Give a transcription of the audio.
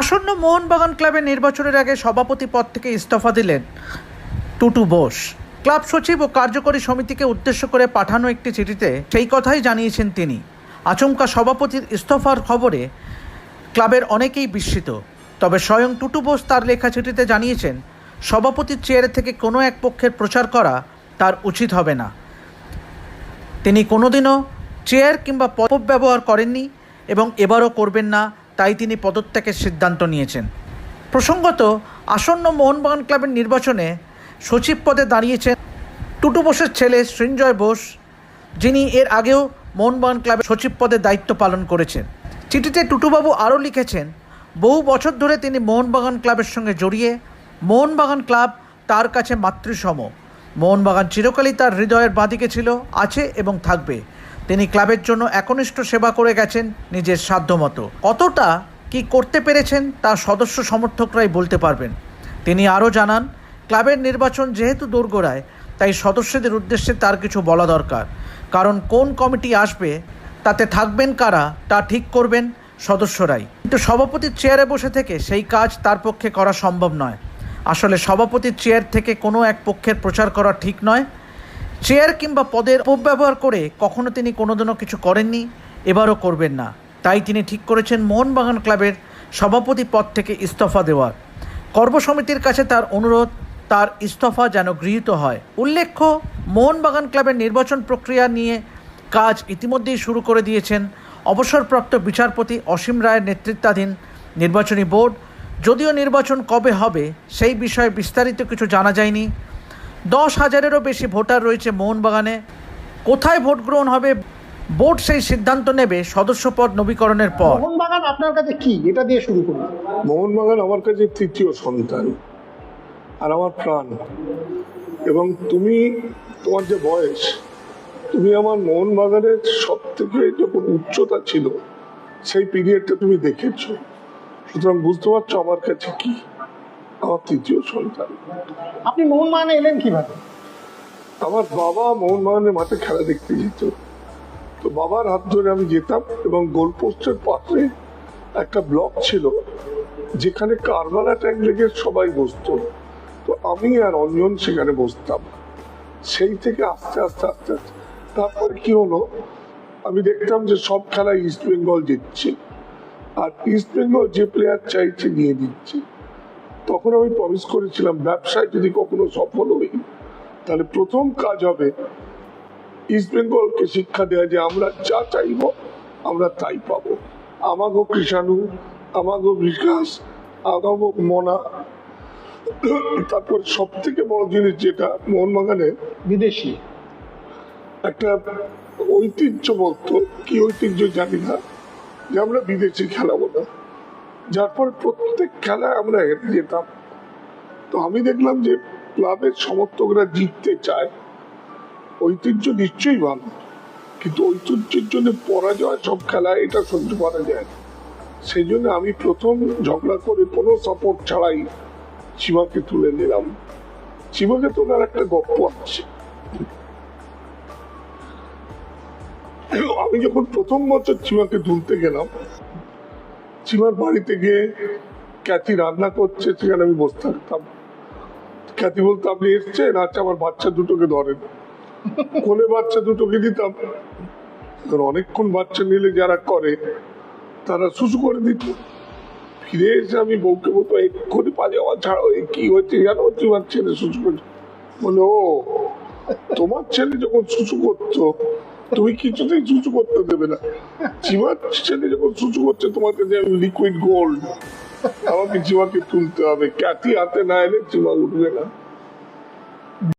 আসন্ন মোহনবাগান ক্লাবের নির্বাচনের আগে সভাপতি পদ থেকে ইস্তফা দিলেন টুটু বোস। ক্লাব সচিব ও কার্যকরী সমিতিকে উদ্দেশ্য করে পাঠানো একটি চিঠিতে সেই কথাই জানিয়েছেন তিনি। আচমকা সভাপতির ইস্তফার খবরে ক্লাবের অনেকেই বিস্মিত। তবে স্বয়ং টুটু বোস তার লেখা চিঠিতে জানিয়েছেন, সভাপতির চেয়ারে থেকে কোনো এক পক্ষের প্রচার করা তার উচিত হবে না। তিনি কোনোদিনও চেয়ার কিংবা পদ ব্যবহার করেননি এবং এবারও করবেন না তাই তিনি পদত্যাগের সিদ্ধান্ত নিয়েছেন। প্রসঙ্গত, আসন্ন মোহনবাগান ক্লাবের নির্বাচনে সচিব পদে দাঁড়িয়েছেন টুটু বোসের ছেলে সৃঞ্জয় বোস, যিনি এর আগেও মোহনবাগান ক্লাবের সচিব পদে দায়িত্ব পালন করেছেন। চিঠিতে টুটুবাবু আরও লিখেছেন, বহু বছর ধরে তিনি মোহনবাগান ক্লাবের সঙ্গে জড়িয়ে, মোহনবাগান ক্লাব তার কাছে মাতৃসম। মোহনবাগান চিরকালই তার হৃদয়ের বাঁদিকে ছিল, আছে এবং থাকবে। তিনি ক্লাবের জন্য একনিষ্ঠ সেবা করে গেছেন নিজের সাধ্যমতো। কতটা কি করতে পেরেছেন তা সদস্য সমর্থকরাই বলতে পারবেন। তিনি আরও জানান, ক্লাবের নির্বাচন যেহেতু দোরগোড়ায়, তাই সদস্যদের উদ্দেশ্যে তার কিছু বলা দরকার। কারণ কোন কমিটি আসবে, তাতে থাকবেন কারা, তা ঠিক করবেন সদস্যরাই। কিন্তু সভাপতির চেয়ারে বসে থেকে সেই কাজ তার পক্ষে করা সম্ভব নয়। আসলে সভাপতির চেয়ার থেকে কোনো এক পক্ষের প্রচার করা ঠিক নয় চেয়ার কিংবা পদের অপব্যবহার করে কখনো তিনি কোনোদিনও কিছু করেননি, এবারও করবেন না। তাই তিনি ঠিক করেছেন মোহনবাগান ক্লাবের সভাপতি পদ থেকে ইস্তফা দেওয়ার। কর্মসমিতির কাছে তার অনুরোধ, তার ইস্তফা যেন গৃহীত হয়। উল্লেখ্য, মোহনবাগান ক্লাবের নির্বাচন প্রক্রিয়া নিয়ে কাজ ইতিমধ্যেই শুরু করে দিয়েছেন অবসরপ্রাপ্ত বিচারপতি অসীম রায়ের নেতৃত্বাধীন নির্বাচনী বোর্ড। যদিও নির্বাচন কবে হবে, সেই বিষয়ে বিস্তারিত কিছু জানা যায়নি। দশ হাজারেরও বেশি ভোটার রয়েছে মোহনবাগানে। কোথায় ভোট গ্রহণ হবে? বোর্ড সেই সিদ্ধান্ত নেবে সদস্যপদ নবীকরণের পর। মোহনবাগান আপনার কাছে কি? এটা দিয়ে শুরু করুন। মোহনবাগান আমার কাছে তৃতীয় সন্তান আর আমার প্রাণ। এবং তুমি তোমার যে বয়স তুমি আমার মোহনবাগানের সব থেকে যখন উচ্চতা ছিল সেই পিরিয়ডটা তুমি দেখেছ। সুতরাং বুঝতে পারছ আমার কাছে কি। আমার তৃতীয় সন্তান। আপনি মোহনবাগানে এলেন কীভাবে? আমার বাবা মোহনবাগানের মাঠে খেলা দেখতে যেত। তো বাবার হাত ধরে আমি যেতাম এবং গোলপোস্টের পাশে একটা ব্লক ছিল যেখানে কারবালা ট্যাঙ্ক লেগে সবাই বসতো। তো আমি আর অঞ্জন সেখানে বসতাম। সেই থেকে আস্তে আস্তে আস্তে আস্তে। তারপরে কি হলো? আমি দেখতাম যে সব খেলায় ইস্ট বেঙ্গল জিতছে। আর ইস্ট বেঙ্গল যে প্লেয়ার চাইছে নিয়ে দিচ্ছে তখন আমি প্রমিস করেছিলাম ব্যবসায় যদি কখনো সফল হই তাহলে প্রথম কাজ হবে ইস্ট বেঙ্গলকে শিক্ষা দেওয়া যে আমরা যা চাইব আমরা তাই পাব। আমাগো কৃষাণু আমাগো বিকাশ আমাগো মনা। তারপর সব থেকে বড় জিনিস যেটা মোহনবাগানে বিদেশি। একটা ঐতিহ্য বলতো কি ঐতিহ্য জানি না যে আমরা বিদেশি খেলাবো না। যার ফলে প্রত্যেক খেলায় আমরা হেরে যেতাম। তো আমি দেখলাম যে ক্লাবের সমর্থকরা জিততে চায়। ঐতিহ্য নিশ্চয়ই ভালো, কিন্তু ঐতিহ্যের জন্য পরাজয় সব খেলায় এটা সহ্য করা যায়। সেই জন্য আমি প্রথম ঝগড়া করে কোনো সাপোর্ট ছাড়াই সীমাকে তুলে নিলাম। সীমাকে তোলার একটা গপ্প আছে। আমি যখন প্রথম বছর চিমাকে তুলতে গেলাম চিমার বাড়িতে গিয়ে ক্যাথি রান্না করছে, সেখানে আমি বসে থাকতাম। খ্যাতি বলতো আপনি এসছেন আচ্ছা আমার বাচ্চা দুটোকে ধরেন। কোলে বাচ্চা দুটোকে দিতাম। অনেকক্ষণ বাচ্চা নিলে যারা করে, তারা শুশু করে দিত। ফিরে এসে আমি বউকে বলতো এক্ষুনি পাজামা ছাড়াও এ কি হচ্ছে জানো? তোমার ছেলে শুশু করছে বলে ও, তোমার ছেলে যখন শুশু করতো তুমি কিছুতেই চুচু করতে দেবে না। চিমার ছেলে যখন চুচু করছে, তোমার কাছে লিকুইড গোল্ড আমাকে চিমাকে তুলতে হবে। ক্যাথি হাতে না এলে চিমা উঠবে না।